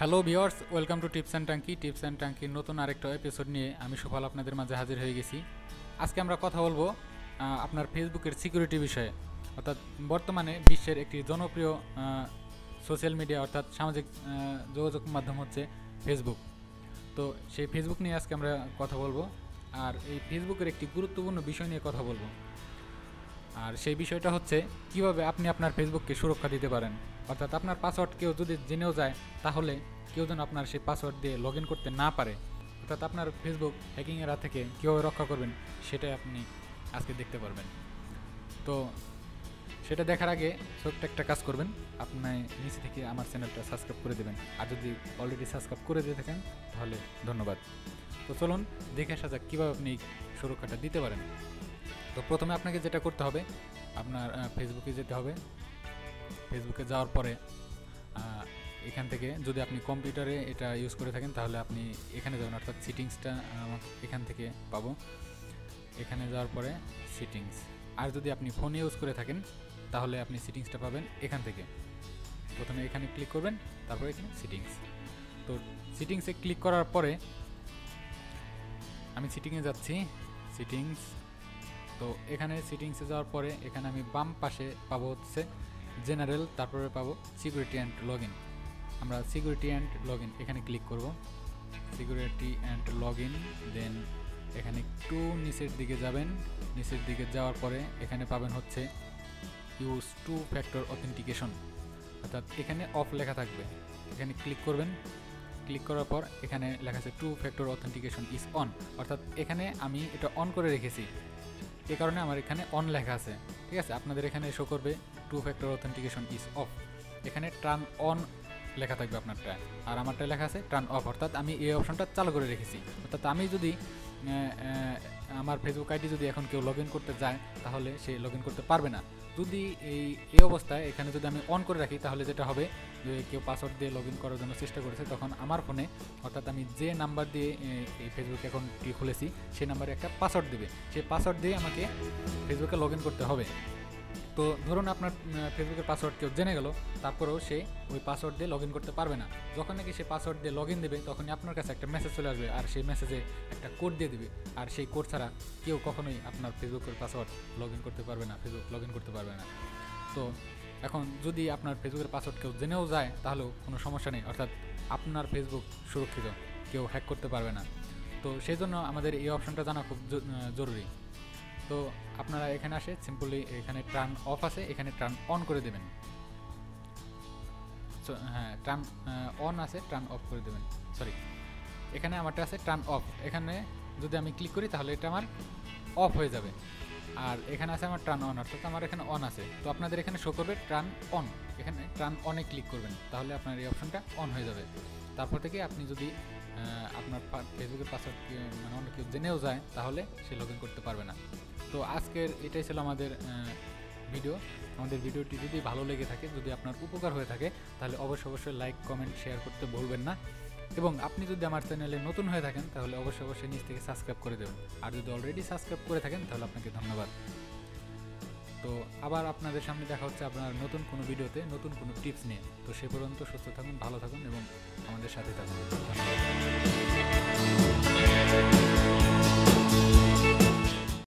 Hello viewers welcome to tips and ট্যাঙ্কি tips and ট্যাঙ্কির নতুন আরেকটা এপিসোড নিয়ে আমি সুফল আপনাদের মাঝে হাজির হয়ে গেছি। আজকে আমরা কথা বলব আপনার ফেসবুকের সিকিউরিটি বিষয়ে। অর্থাৎ বর্তমানে বিশ্বের একটি জনপ্রিয় সোশ্যাল মিডিয়া অর্থাৎ সামাজিক যোগাযোগ মাধ্যম হচ্ছে ফেসবুক তো সেই ফেসবুক নিয়ে আজকে আমরা কথা বলব। আর এই ফেসবুকের একটি গুরুত্বপূর্ণ বিষয় নিয়ে কথা বলব। আর সেই বিষয়টা হচ্ছে, কীভাবে আপনি আপনার ফেসবুককে সুরক্ষা দিতে পারেন? অর্থাৎ আপনার পাসওয়ার্ড কেউ যদি জেনেও যায়, তাহলে কেউ যেন আপনার সেই পাসওয়ার্ড দিয়ে লগ করতে না পারে। অর্থাৎ আপনার ফেসবুক হ্যাকিংয়ের হাত থেকে কীভাবে রক্ষা করবেন, সেটাই আপনি আজকে দেখতে পারবেন। তো সেটা দেখার আগে ছোট্ট একটা কাজ করবেন। আপনি নিচে থেকে আমার চ্যানেলটা সাবস্ক্রাইব করে দেবেন। আর যদি অলরেডি সাবস্ক্রাইব করে দিয়ে থাকেন, তাহলে ধন্যবাদ। তো চলুন, দেখে আসা যাক কীভাবে আপনি সুরক্ষাটা দিতে পারেন। তো প্রথমে আপনাকে যেটা করতে হবে, আপনার ফেসবুকে যেতে হবে। ফেসবুকে যাওয়ার পরে এখান থেকে যদি আপনি কম্পিউটারে এটা ইউজ করে থাকেন, তাহলে আপনি এখানে যাবেন, অর্থাৎ সিটিংসটা এখান থেকে পাবো। এখানে যাওয়ার পরে সিটিংস আর যদি আপনি ফোনে ইউজ করে থাকেন, তাহলে আপনি সিটিংসটা পাবেন এখান থেকে। প্রথমে এখানে ক্লিক করবেন, তারপরে এখানে সিটিংস তো সিটিংসে ক্লিক করার পরে, আমি সিটিংয়ে যাচ্ছি। সিটিংস তো এখানে সিটিংসে যাওয়ার পরে এখানে আমি বাম পাশে পাবো হচ্ছে জেনারেল তারপরে পাবো সিকিউরিটি অ্যান্ড লগ আমরা সিকিউরিটি অ্যান্ড লগ এখানে ক্লিক করব। সিকিউরিটি অ্যান্ড লগ দেন এখানে একটু নিচের দিকে যাবেন। নিচের দিকে যাওয়ার পরে এখানে পাবেন হচ্ছে ইউজ টু ফ্যাক্টর অথেন্টিকেশন অর্থাৎ এখানে অফ লেখা থাকবে। এখানে ক্লিক করবেন। ক্লিক করার পর এখানে লেখা আছে two factor authentication is on অর্থাৎ এখানে আমি এটা অন করে রেখেছি। এ কারণে আমার এখানে অন লেখা আছে। ঠিক আছে? আপনাদের এখানে শো করবে two factor authentication is off এখানে টার্ন অন লেখা থাকবে আপনারটা। আর আমারটা লেখা আছে টার্ন অফ অর্থাৎ আমি এই অপশনটা চালু করে রেখেছি। অর্থাৎ আমি যদি আমার ফেসবুক আইডি যদি এখন কেউ লগ করতে যায়, তাহলে সে লগ করতে পারবে না। যদি এই এই অবস্থায় এখানে যদি আমি অন করে রাখি, তাহলে যেটা হবে যে কেউ পাসওয়ার্ড দিয়ে লগ করার জন্য চেষ্টা করেছে, তখন আমার ফোনে অর্থাৎ আমি যে নাম্বার দিয়ে এই ফেসবুক অ্যাকাউন্টটি খুলেছি সেই নাম্বারে একটা পাসওয়ার্ড দেবে। সেই পাসওয়ার্ড দিয়ে আমাকে ফেসবুকে লগ করতে হবে। তো ধরুন আপনার ফেসবুকের পাসওয়ার্ড কেউ জেনে গেল, তারপরেও সে ওই পাসওয়ার্ড দিয়ে লগ করতে পারবে না। যখন নাকি সে পাসওয়ার্ড দিয়ে লগ দেবে, তখনই আপনার কাছে একটা মেসেজ চলে আসবে, আর সেই মেসেজে একটা কোড দিয়ে দিবে। আর সেই কোড ছাড়া কেউ কখনোই আপনার ফেসবুকের পাসওয়ার্ড লগ করতে পারবে না ফেসবুক লগ করতে পারবে না। তো এখন যদি আপনার ফেসবুকের পাসওয়ার্ড কেউ জেনেও যায়, তাহলেও কোনো সমস্যা নেই। অর্থাৎ আপনার ফেসবুক সুরক্ষিত, কেউ হ্যাক করতে পারবে না। তো সেই জন্য আমাদের এই অপশনটা জানা খুব জরুরি। তো আপনারা এখানে আসে সিম্পলি এখানে টার্ন অফ আছে, এখানে টার্ন অন করে দেবেন। হ্যাঁ টার্ন অন আছে টার্ন অফ করে দেবেন। সরি এখানে আমারটা আছে টার্ন অফ এখানে যদি আমি ক্লিক করি, তাহলে এটা আমার অফ হয়ে যাবে। আর এখানে আছে আমার টার্ন অন অর্থাৎ আমার এখানে অন আছে। তো আপনাদের এখানে শো করবে টার্ন অন এখানে টার্ন অনে ক্লিক করবেন। তাহলে আপনার এই অপশনটা অন হয়ে যাবে। তারপর থেকে আপনি যদি আপনার ফেসবুকের পাসওয়ার্ড মানে অন্য কেউ জেনেও যায়, তাহলে সে লগ করতে পারবে না। তো আজকের এটাই ছিল আমাদের ভিডিও আমাদের ভিডিওটি যদি ভালো লেগে থাকে, যদি আপনার উপকার হয়ে থাকে, তাহলে অবশ্যই অবশ্যই লাইক কমেন্ট শেয়ার করতে ভুলবেন না। এবং আপনি যদি আমার চ্যানেলে নতুন হয়ে থাকেন, তাহলে অবশ্যই অবশ্যই নিচ থেকে সাবস্ক্রাইব করে দেবেন। আর যদি অলরেডি সাবস্ক্রাইব করে থাকেন, তাহলে আপনাকে ধন্যবাদ। তো আবার আপনাদের সামনে দেখা হচ্ছে আপনার নতুন কোনো ভিডিওতে নতুন কোনো টিপস নিয়ে। তো সে পর্যন্ত সুস্থ থাকুন, ভালো থাকুন এবং আমাদের সাথে থাকুন